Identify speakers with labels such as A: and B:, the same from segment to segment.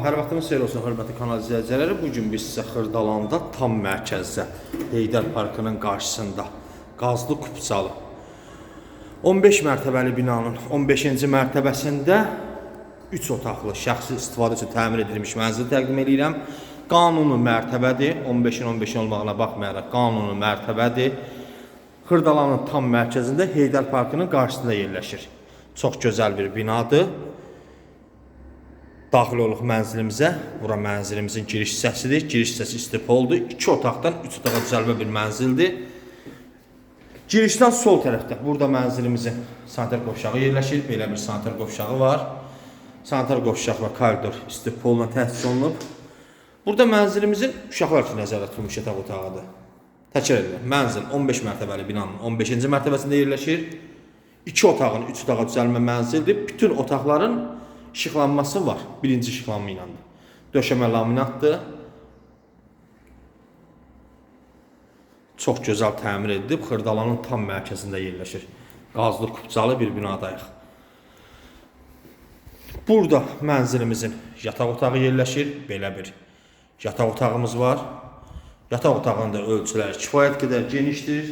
A: Salam, hər vaxtınız xeyir olsun, hörmətli kanal izləyiciləri. Bu gün biz sizə Xırdalanda tam mərkəzdə, Heydər Parkının qarşısında qazlı kupçalı 15 mərtəbəli binanın 15-ci mərtəbəsində 3 otaqlı şəxsi istifadə üçün təmir edilmiş mənzil təqdim edirəm. Qanuni mərtəbədir. 15-in 15 olmağına baxmayaraq qanuni mərtəbədir. Xırdalanın tam mərkəzində Heydər Parkının qarşısında yerləşir. Çox gözəl bir binadır. Daxil oluq mənzilimizə. Bura mənzilimizin giriş hissəsidir. Giriş hissəsi istipoldur. 2 otaqdan 3 otağa düzəlmə bir mənzildir. Girişdən sol tərəfdə burada mənzilimizin sanitar qovşağı yerləşir. Belə bir sanitar qovşağı var. Sanitar qovşaq və koridor istipolla təsis olunub. Burada mənzilimizin uşaqlar üçün nəzərdə tutulmuş yataq otağıdır. Təkrar edirəm. Mənzil 15 mərtəbəli binanın 15-ci mərtəbəsində yerləşir. 2 otağın 3 otağa düzəlmə mənzildir. Bütün otaqların işıqlanması var. Birinci işıqlanma ilə. Döşəmə laminatdır. Çox gözəl təmir edilib. Xırdalanın tam mərkəzində yerləşir. Qazlı kupçalı bir binadayıq. Burada mənzilimizin yataq otağı yerləşir. Belə bir yataq otağımız var. Yataq otağının da ölçüləri kifayət qədər genişdir.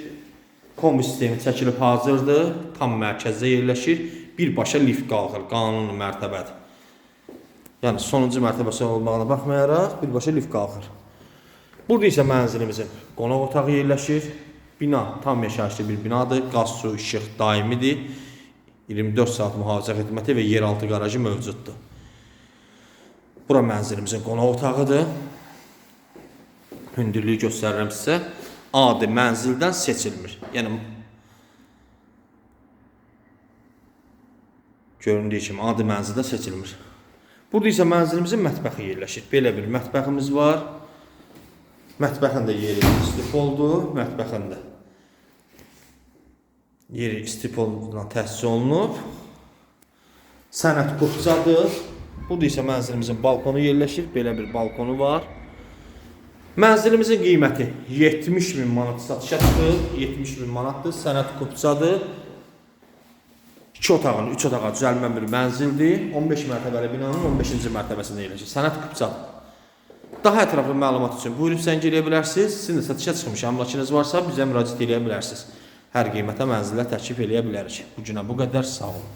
A: Kombi sistemi çəkilib hazırdır. Tam mərkəzdə yerləşir. Birbaşa lift qalxır. Qanuni mərtəbədir. Yəni sonuncu mərtəbəsi olmağına baxmayaraq birbaşa lift qalxır. Burada isə mənzilimizin qonaq otağı yerləşir. Bina tam yaşayışlı bir binadır. Qaz, su, işıq daimidir. 24 saat mühafizə xidməti və yeraltı qarajı mövcuddur. Bura mənzilimizin qonaq otağıdır. Hündürlüyü göstərirəm sizə. Adi mənzildən seçilmir. Yəni göründüyü kimi adi mənzildə seçilmir. Burada isə mənzilimizin mətbəxi yerləşir. Belə bir mətbəximiz var. Mətbəxin də yeri istipoldur, mətbəxin də yeri istipolla təsis olunub. Sənət qupçadır. Burada isə mənzilimizin balkonu yerləşir. Belə bir balkonu var. Mənzilimizin qiyməti 70 min manat satışa çıxır. 70 min manatdır. Sənət qupçadır. 2 otağın 3 otağa düzəlmə bir mənzildir. 15 mərtəbəli binanın 15-ci mərtəbəsində yerləşir. Sənət qupçadır. Daha ətraflı məlumat üçün buyurub zəng eləyə bilərsiniz. Sizin də satışa çıxmış əmlakınız varsa bizə müraciət eləyə bilərsiniz. Hər qiymətə mənzillər təklif eləyə bilərik. Bu günə bu qədər sağ olun.